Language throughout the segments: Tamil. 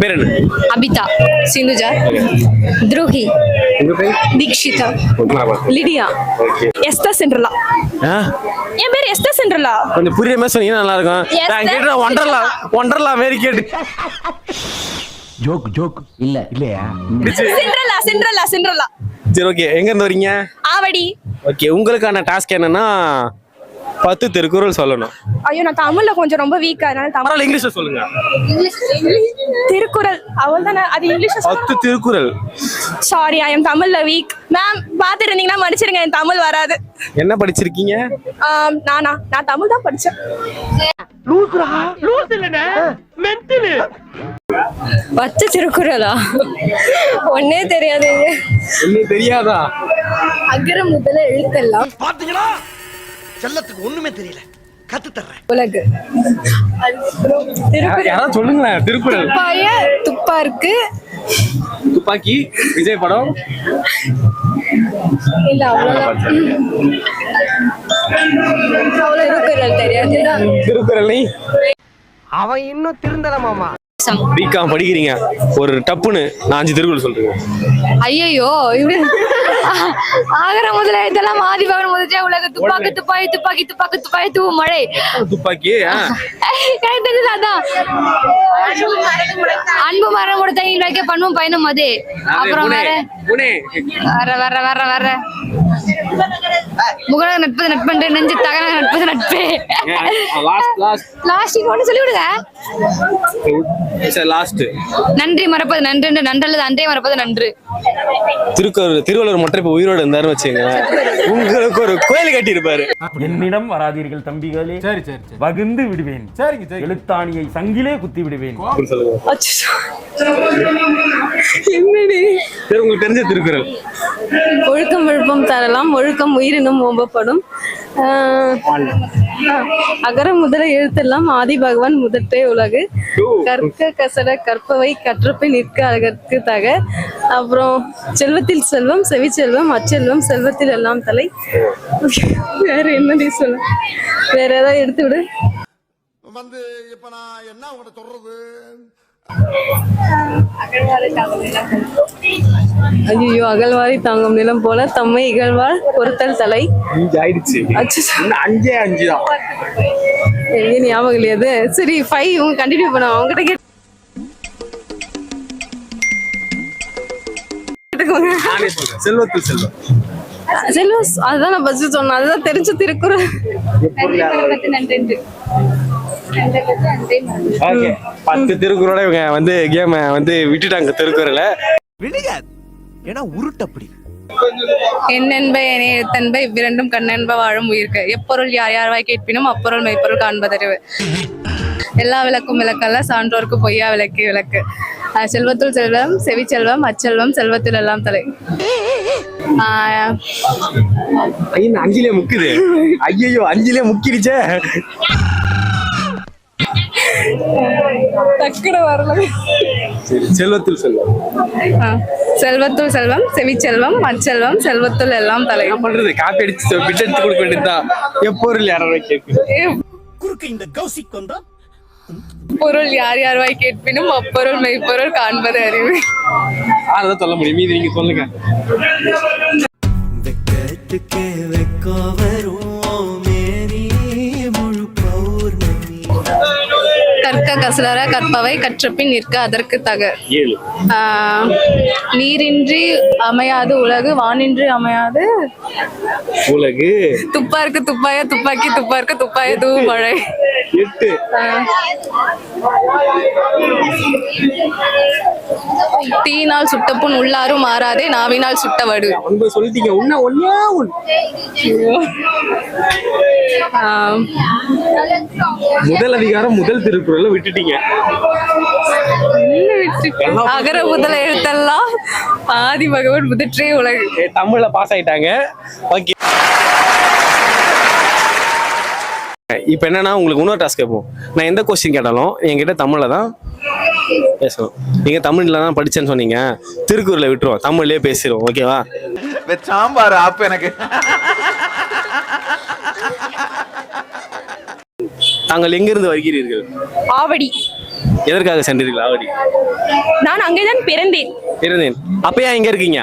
பேர் என்ன? அபிதா சிந்துஜா துருகி தீக்ஷிதா லிடியா எஸ்தா சென்ட்ரலா. என் பேர் எஸ்தா சென்ட்ரலா. கொஞ்சம் புரியுற மாதிரி சொன்னீங்கன்னா நல்லா இருக்கும் நான். கேட்டு ஒண்டர்லா ஒண்டர்லா மாரி கேட்டு. Joke joke. இல்ல. இல்லையா? சென்ட்ரலா சென்ட்ரலா சென்ட்ரலா. சரி ஓகே. எங்க இருந்து வரீங்க ஆவடி. ஓகே உங்களுக்கான டாஸ்க் என்னன்னா பத்து திருக்குறள் சொல்லணும். ஐயோ நான் தமிழ்ல கொஞ்சம் ரொம்ப வீக்கா அதனால தமிழ் இங்கிலீஷ்ல சொல்லுங்க. திருக்குறள். அவள் தானே அது இங்கிலீஷ் பத்து திருக்குறள். சாரி ஐ எம் தமிழ்ல வீக் மேம் பார்த்துட்டு இருந்தீங்கன்னா மன்னிச்சிருங்க என் தமிழ் வராது. என்ன படிச்சிருக்கீங்க? நானா நான் தமிழ் தான் படிச்சேன். பத்து திருக்குறளா? ஒன்னே தெரியாது. இன்னும் தெரியாதா? அகர முதல எழுத்தெல்லாம். பாத்தீங்களா? செல்லத்துக்கு ஒண்ணுமே தெரியல. கத்து தர்றேன். உலகு யாராவது சொல்லுங்களேன் திருக்குறள். துப்பாய துப்பா இருக்கு துப்பாக்கி விஜய் படம். இல்ல அவ்வளவுதான். அவ்வளவு திருக்குறள் தெரியாது. திருக்குறளை அவன் இன்னும் திருந்தல மாமா. பிகாம் படிக்கிறீங்க. ஒரு டப்புன்னு நான் அஞ்சு திருக்குறள் சொல்றேன். ஐயோ இப்படி ஆகர முதல இதெல்லாம் ஆதி பகன் முதலே உலக துப்பாக்கி துப்பாக்கி துப்பாக்கி துப்பாக்கி துப்பாக்கி தூ மழை. துப்பாக்கி. எனக்கு தெரிஞ்சது அதான். அன்பு மரம் கொடுத்த வைக்க பண்ணும் பயணம் அது. அப்புறம் வேற. வர வர வர வர முகல நட்பது நட்பண்டு நெஞ்சு தகன நட்பது நட்பே. பிளாஸ்டிக் ஒன்று சொல்லி விடுங்க சரி லாஸ்ட் நன்றி மறப்பது நன்று நன்றல்லது அன்றே மறப்பது நன்று. திருக்குறள் திருவள்ளுவர் மட்டும் இப்ப உயிரோட இருந்தாரு வச்சுங்க உங்களுக்கு ஒரு கோயில் கட்டி இருப்பாரு என்னிடம் வராதீர்கள் தம்பிகளே. சரி சரி வகுந்து விடுவேன். சரிங்க சரி எழுத்தாணியை சங்கிலே குத்தி விடுவேன். உங்களுக்கு தெரிஞ்ச திருக்குறள். ஒழுக்கம் விழுப்பம் தரலாம். ஒழுக்கம் உயிரினும் ஓம்பப்படும். அகர முதல எழுத்தெல்லாம் ஆதி பகவான் முதற்றே உலகு. கற்க கசட கற்பவை கற்றப்பை நிற்க அழகற்கு தக அப்புறம் செல்வத்தில் செல்வம் செவி செல்வம் அச்செல்வம் செல்வத்தில் எல்லாம் தலை. வேற என்னடி சொல்ல வேற ஏதாவது எடுத்து விடு. வந்து இப்ப நான் என்ன உங்கள்ட்ட சொல்றது? ஐயோ அகழ்வாரி தாங்கும் நிலம் போல தம்மை இகழ்வார் பொறுத்தல் தலை. அஞ்சு ஆயிடுச்சு அஞ்சே அஞ்சு தான் எங்க ஞாபகம் இல்லையா அது. சரி ஃபைவ் இவங்க கண்டினியூ பண்ணுவோம் அவங்ககிட்ட கேட்டு. செல்வத்தில் செல்வம். செல்வம் அதுதான் நான் ஃபர்ஸ்ட் சொன்னேன். அதுதான் தெரிஞ்ச திருக்குறள். ஓகே. பத்து திருக்குறளை இவங்க வந்து கேம வந்து விட்டுட்டாங்க திருக்குறளை. விழுகாது ஏன்னா உருட்டப்படி. என்னென்ப என எழுத்தன்ப இவ்விரண்டும் கண்ணென்ப வாழும் உயிர்க்கு. எப்பொருள் யார் யார்வாய் கேட்பினும் அப்பொருள் மெய்ப்பொருள் காண்பதறிவு. எல்லா விளக்கும் விளக்கல்ல சான்றோருக்கு பொய்யா விளக்கு விளக்கு. செல்வத்துள் செல்வம் செவி செல்வம் அச்செல்வம் செல்வத்தில் எல்லாம் தலை. ஆஹ் ஐயோ அஞ்சிலே முக்குது. ஐயோ அஞ்சிலே முக்கிடுச்சே. டக்குனு வரல. சரி செல்வத்தில் செல்வம். செல்வத்துள் செல்வம் செவி செல்வம் அச்செல்வம் செல்வத்துள் எல்லாம் தலை. பண்றது காப்பி அடிச்சு பிட் எடுத்து கொடுக்க வேண்டியதுதான் எப்பொருள் யாரோ கேட்கு குறுக்கு இந்த கௌசிக் வந்தா பொருள் யார் யார்வாய் கேட்பினும் அப்பொருள் மெய்ப்பொருள் காண்பது அறிவு. அதான் சொல்ல முடியும்? மீதி நீங்க சொல்லுங்க. வெக்கத்துக்கே வெக்கோ வரும். கசலர கற்பவை கற்றபின் நிற்க அதற்கு தக. நீரின்றி அமையாது உலகு வானின்றி அமையாது உலகு. துப்பாருக்கு துப்பாய துப்பாக்கி துப்பாருக்கு துப்பாய தூ மழை. எட்டு. தீயினால் சுட்ட புண் உள்ளாரும் மாறாதே நாவினால் சுட்ட வடு. ஒன்பது சொல்லிட்டீங்க. முதல் அதிகாரம் முதல் திருக்குறளை விட்டுட்டீங்க. அகர முதல எழுத்தெல்லாம் ஆதி பகவான் முதற்றே உலகு. தமிழ்ல பாஸ் ஆயிட்டாங்க. ஓகே. இப்போ என்னன்னா உங்களுக்கு இன்னொரு டாஸ்க் கேட்போம். நான் எந்த கொஸ்டின் கேட்டாலும் என்கிட்ட தமிழ்ல தான் பேசணும். நீங்க தமிழ்ல தான் படிச்சேன்னு சொன்னீங்க. திருக்குறளை விட்டுருவோம். தமிழ்லயே பேசிடுவோம். ஓகேவா? சாம்பார் ஆப்பு எனக்கு. தாங்கள் எங்கிருந்து வருகிறீர்கள்? ஆவடி. எதற்காக சென்றீர்கள் ஆவடி? நான் அங்கேதான் பிறந்தேன். இருந்தேன் அப்ப ஏன் இங்க இருக்கீங்க?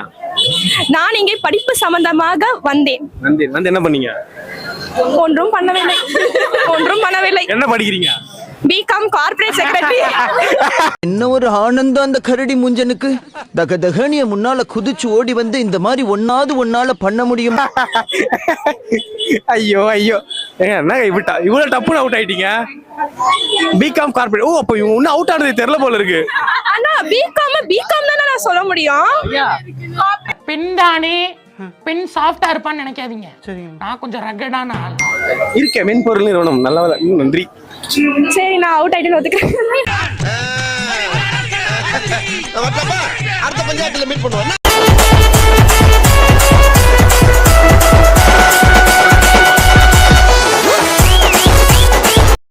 நான் இங்கே படிப்பு சம்பந்தமாக வந்தேன். வந்து வந்து என்ன பண்ணீங்க? ஒன்றும் பண்ணவில்லை. ஒன்றும் பண்ணவில்லை. என்ன படிக்கிறீங்க? பிகாம் கார்ப்பரேட் செக்ரட்டரி என்ன ஒரு ஆனந்தம் அந்த கரடி முஞ்சனுக்கு? தக தகனிய முன்னால குதிச்சு ஓடி வந்து இந்த மாதிரி ஒன்னாவது ஒன்னால பண்ண முடியும்? ஐயோ ஐயோ. ஏங்க என்ன இப்படி ட- இவ்வளவு டப்புன்னு அவுட் ஆயிட்டீங்க. பிகாம் கார்பரேட் ஓ அப்போ இவங்க இன்னும் அவுட் ஆனது தெரியல போல இருக்கு. ஆனா பிகாம் பிகாம் தானே நான் சொல்ல முடியும்? பெண் தானே பெண் சாஃப்டா இருப்பான்னு நினைக்காதீங்க. நான் கொஞ்சம் ரகடான ஆள். இருக்க மென்பொருள் நிறுவனம். நல்ல நன்றி. சரி நான் அவுட் ஆயிட்டு ஒத்துக்கிறேன். அடுத்த பஞ்சாயத்துல மீட் பண்ணுவோம்.